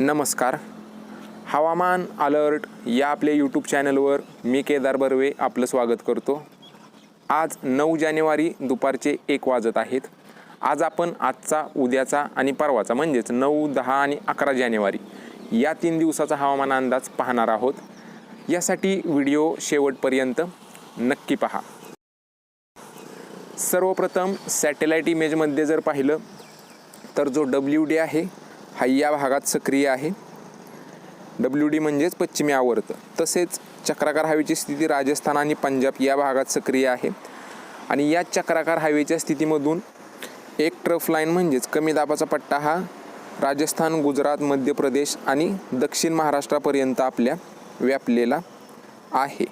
नमस्कार. हवामान अलर्ट या आपल्या यूट्यूब चॅनलवर मी केदार बर्वे आपलं स्वागत करतो. आज नऊ जानेवारी दुपारचे एक वाजत आहेत. आज आपण आजचा उद्याचा आणि परवाचा म्हणजेच नऊ दहा आणि अकरा जानेवारी या तीन दिवसाचा हवामान अंदाज पाहणार आहोत. यासाठी व्हिडिओ शेवटपर्यंत नक्की पहा. सर्वप्रथम सॅटेलाईट इमेजमध्ये जर पाहिलं तर जो डब्ल्यू डी आहे हा या भागात सक्रिय आहे. डब्ल्यू डी म्हणजेच पश्चिमी आवर्त. तसेच चक्राकार हवेची स्थिती राजस्थान आणि पंजाब या भागात सक्रिय आहे. आणि या चक्राकार हवेच्या स्थितीमधून एक ट्रफ लाईन म्हणजेच कमी दाबाचा पट्टा हा राजस्थान गुजरात मध्य प्रदेश आणि दक्षिण महाराष्ट्रापर्यंत आपल्या व्यापलेला आहे.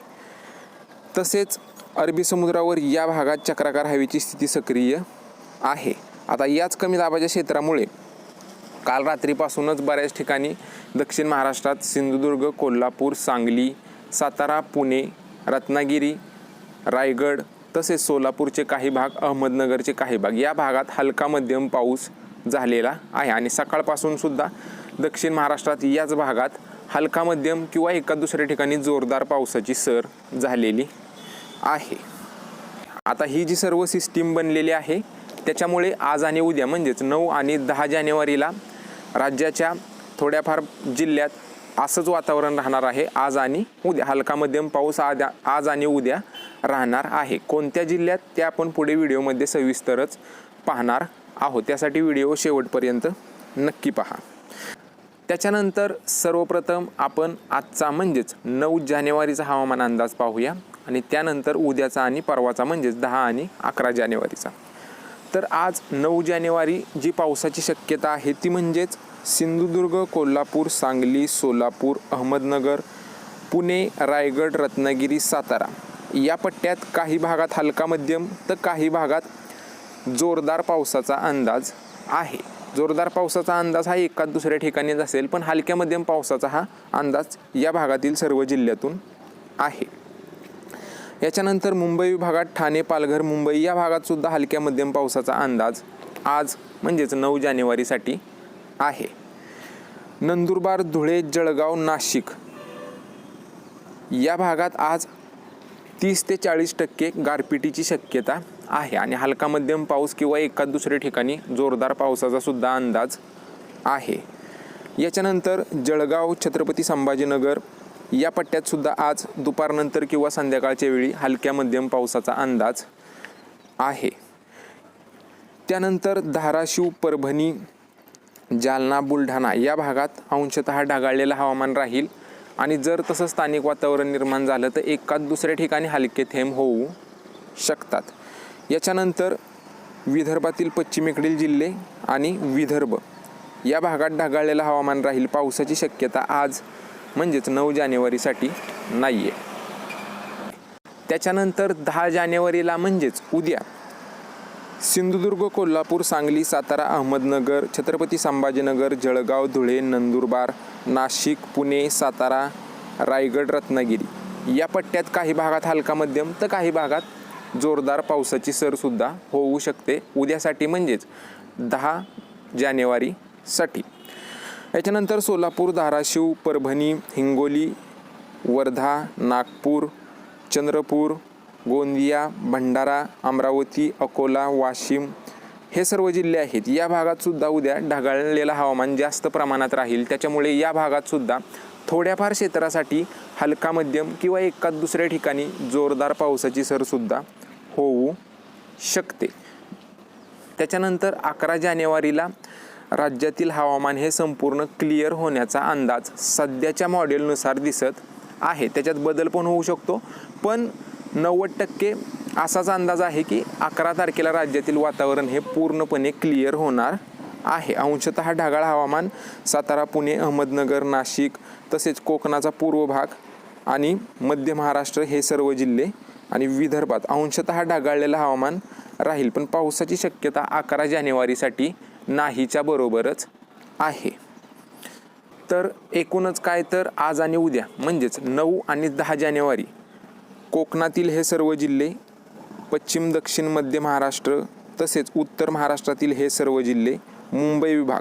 तसेच अरबी समुद्रावर या भागात चक्राकार हवेची स्थिती सक्रिय आहे. आता याच कमी दाबाच्या क्षेत्रामुळे काल रात्रीपासूनच बऱ्याच ठिकाणी दक्षिण महाराष्ट्रात सिंधुदुर्ग कोल्हापूर सांगली सातारा पुणे रत्नागिरी रायगड तसेच सोलापूरचे काही भाग अहमदनगरचे काही भाग या भागात हलका मध्यम पाऊस झालेला आहे. आणि सकाळपासून सुद्धा दक्षिण महाराष्ट्रात याच भागात हलका मध्यम किंवा एका दुसऱ्या ठिकाणी जोरदार पावसाची सर झालेली आहे. आता ही जी सर्व सिस्टीम बनलेली आहे त्याच्यामुळे आज आणि उद्या म्हणजेच नऊ आणि दहा जानेवारीला राज्याच्या थोड्याफार जिल्ह्यात असंच वातावरण राहणार आहे. आज आणि उद्या हलका मध्यम पाऊस आद्या आज आणि उद्या राहणार आहे. कोणत्या जिल्ह्यात ते आपण पुढे व्हिडिओमध्ये सविस्तरच पाहणार आहोत. त्यासाठी व्हिडिओ शेवटपर्यंत नक्की पहा. त्याच्यानंतर सर्वप्रथम आपण आजचा म्हणजेच नऊ जानेवारीचा हवामान अंदाज पाहूया आणि त्यानंतर उद्याचा आणि परवाचा म्हणजेच दहा आणि अकरा जानेवारीचा. तर आज नऊ जानेवारी जी पावसाची शक्यता आहे ती म्हणजेच सिंधुदुर्ग कोल्हापूर सांगली सोलापूर अहमदनगर पुणे रायगड रत्नागिरी सातारा. या पट्ट्यात काही भागात हलका मध्यम तर काही भागात जोरदार पावसाचा अंदाज आहे. जोरदार पावसाचा अंदाज हा एकाच दुसऱ्या ठिकाणीच असेल पण हलक्या मध्यम पावसाचा हा अंदाज या भागातील सर्व जिल्ह्यातून आहे. याच्यानंतर मुंबई विभागात ठाणे पालघर मुंबई या भागात सुद्धा हलक्या मध्यम पावसाचा अंदाज आज म्हणजेच नऊ जानेवारीसाठी आहे. नंदुरबार धुळे जळगाव नाशिक या भागात आज तीस ते चाळीस टक्के गारपिटीची शक्यता आहे आणि हलका मध्यम पाऊस किंवा एकाच दुसऱ्या ठिकाणी जोरदार पावसाचा सुद्धा अंदाज आहे. याच्यानंतर जळगाव छत्रपती संभाजीनगर या पट्ट्यात सुद्धा आज दुपारनंतर किंवा संध्याकाळच्या वेळी हलक्या मध्यम पावसाचा अंदाज आहे. त्यानंतर धाराशिव परभणी जालना बुलढाणा या भागात अंशतः ढगाळलेलं हवामान राहील आणि जर तसं स्थानिक वातावरण निर्माण झालं तर एकाच दुसऱ्या ठिकाणी हलके थेंब होऊ शकतात. याच्यानंतर विदर्भातील पश्चिमेकडील जिल्हे आणि विदर्भ या भागात ढगाळलेलं हवामान राहील. पावसाची शक्यता आज म्हणजेच नऊ जानेवारीसाठी नाही आहे त्याच्यानंतर दहा जानेवारीला म्हणजेच उद्या सिंधुदुर्ग कोल्हापूर सांगली सातारा अहमदनगर छत्रपती संभाजीनगर जळगाव धुळे नंदुरबार नाशिक पुणे सातारा रायगड रत्नागिरी. या पट्ट्यात काही भागात हलका मध्यम तर काही भागात जोरदार पावसाची सरसुद्धा होऊ शकते. उद्यासाठी म्हणजेच दहा जानेवारीसाठी याच्यानंतर सोलापूर धाराशिव परभणी हिंगोली वर्धा नागपूर चंद्रपूर गोंदिया भंडारा अमरावती अकोला वाशिम हे सर्व जिल्हे आहेत. या भागात सुद्धा उद्या ढगाळलेलं हवामान जास्त प्रमाणात राहील. त्याच्यामुळे या भागात सुद्धा थोड्याफार क्षेत्रासाठी हलका मध्यम किंवा एका दुसऱ्या ठिकाणी जोरदार पावसाची सरसुद्धा होऊ शकते. त्याच्यानंतर अकरा जानेवारीला राज्यातील हवामान हे संपूर्ण क्लिअर होण्याचा अंदाज सध्याच्या मॉडेलनुसार दिसत आहे. त्याच्यात बदल पण होऊ शकतो. पण नव्वद टक्के असाच अंदाज आहे की अकरा तारखेला राज्यातील वातावरण हे पूर्णपणे क्लिअर होणार आहे. अंशतः ढगाळ हवामान सातारा पुणे अहमदनगर नाशिक तसेच कोकणाचा पूर्व भाग आणि मध्य महाराष्ट्र हे सर्व जिल्हे आणि विदर्भात अंशतः ढगाळलेलं हवामान राहील. पण पावसाची शक्यता अकरा जानेवारीसाठी नाहीच्या बरोबरच आहे. तर एकूणच काय तर आज आणि उद्या म्हणजेच नऊ आणि दहा जानेवारी कोकणातील हे सर्व जिल्हे पश्चिम दक्षिण मध्य महाराष्ट्र तसेच उत्तर महाराष्ट्रातील हे सर्व जिल्हे मुंबई विभाग.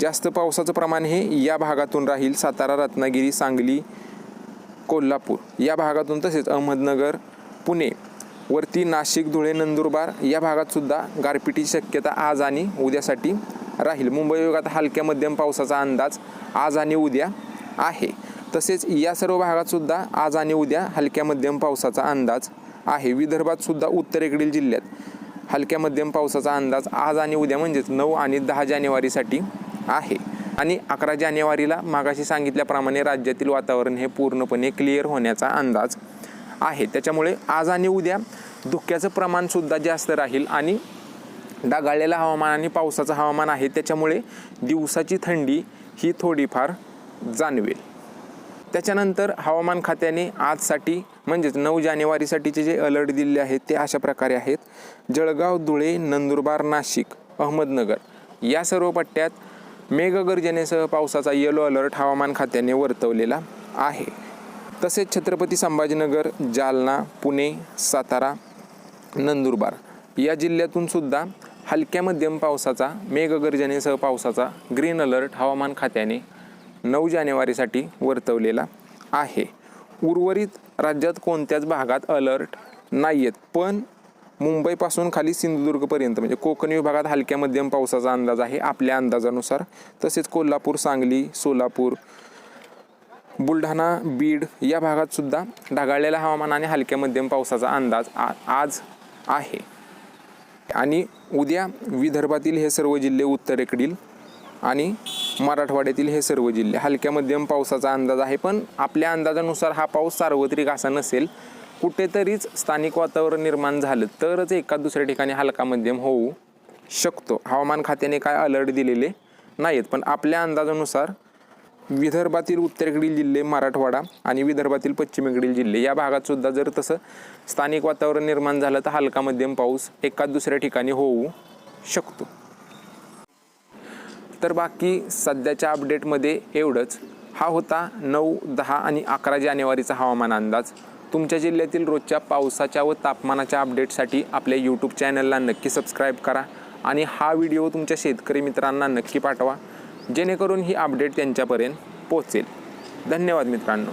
जास्त पावसाचं प्रमाण हे या भागातून राहील. सातारा रत्नागिरी सांगली कोल्हापूर या भागातून तसेच अहमदनगर पुणे वरती नाशिक धुळे नंदुरबार या भागात सुद्धा गारपिटीची शक्यता आज आणि उद्यासाठी राहील. मुंबई विभागात हलक्या मध्यम पावसाचा अंदाज आज आणि उद्या आहे. तसेच या सर्व भागात सुद्धा आज आणि उद्या हलक्या मध्यम पावसाचा अंदाज आहे. विदर्भात सुद्धा उत्तरेकडील जिल्ह्यात हलक्या मध्यम पावसाचा अंदाज आज आणि उद्या म्हणजेच नऊ आणि दहा जानेवारीसाठी आहे. आणि अकरा जानेवारीला मागाशी सांगितल्याप्रमाणे राज्यातील वातावरण हे पूर्णपणे क्लिअर होण्याचा अंदाज आहे. त्याच्यामुळे आज आणि उद्या धुक्याचं प्रमाणसुद्धा जास्त राहील आणि ढगाळलेलं हवामान आणि पावसाचं हवामान आहे. त्याच्यामुळे दिवसाची थंडी ही थोडीफार जाणवेल. त्याच्यानंतर हवामान खात्याने आजसाठी म्हणजेच नऊ जानेवारीसाठीचे जे अलर्ट दिले आहेत ते अशा प्रकारे आहेत. जळगाव धुळे नंदुरबार नाशिक अहमदनगर या सर्व पट्ट्यात मेघगर्जनेसह पावसाचा येलो अलर्ट हवामान खात्याने वर्तवलेला आहे. तसेच छत्रपती संभाजीनगर जालना पुणे सातारा नंदुरबार या जिल्ह्यातून सुद्धा हलक्या मध्यम पावसाचा मेघगर्जनेसह पावसाचा ग्रीन अलर्ट हवामान खात्याने नऊ जानेवारीसाठी वर्तवलेला आहे. उर्वरित राज्यात कोणत्याच भागात अलर्ट नाही आहेत पण मुंबईपासून खाली सिंधुदुर्गपर्यंत म्हणजे कोकण विभागात हलक्या मध्यम पावसाचा अंदाज आहे. आपल्या अंदाजानुसार तसेच कोल्हापूर सांगली सोलापूर बुलढाणा बीड या भागात सुद्धा ढगाळलेल्या हवामान आणि हलक्या मध्यम पावसाचा अंदाज आ आज आहे. आणि उद्या विदर्भातील हे सर्व जिल्हे उत्तरेकडील आणि मराठवाड्यातील हे सर्व जिल्हे. हलक्या मध्यम पावसाचा अंदाज आहे पण आपल्या अंदाजानुसार हा पाऊस सार्वत्रिक असा नसेल. कुठेतरीच स्थानिक वातावरण निर्माण झालं तरच एका दुसऱ्या ठिकाणी हलका मध्यम होऊ शकतो. हवामान खात्याने काय अलर्ट दिलेले नाहीत पण आपल्या अंदाजानुसार विदर्भातील उत्तरेकडील जिल्हे मराठवाडा आणि विदर्भातील पश्चिमेकडील जिल्हे या भागात सुद्धा जर तसं स्थानिक वातावरण निर्माण झालं तर हलका मध्यम पाऊस एका दुसऱ्या ठिकाणी होऊ शकतो. तर बाकी सध्याच्या अपडेटमध्ये एवढंच. हा होता नऊ दहा आणि अकरा जानेवारीचा हवामान अंदाज. तुमच्या जिल्ह्यातील रोजच्या पावसाच्या व तापमानाच्या अपडेटसाठी आपल्या यूट्यूब चॅनलला नक्की सबस्क्राईब करा आणि हा व्हिडिओ तुमच्या शेतकरी मित्रांना नक्की पाठवा. जेणेकरून ही अपडेट त्यांच्यापर्यंत पोहोचेल. धन्यवाद मित्रांनो.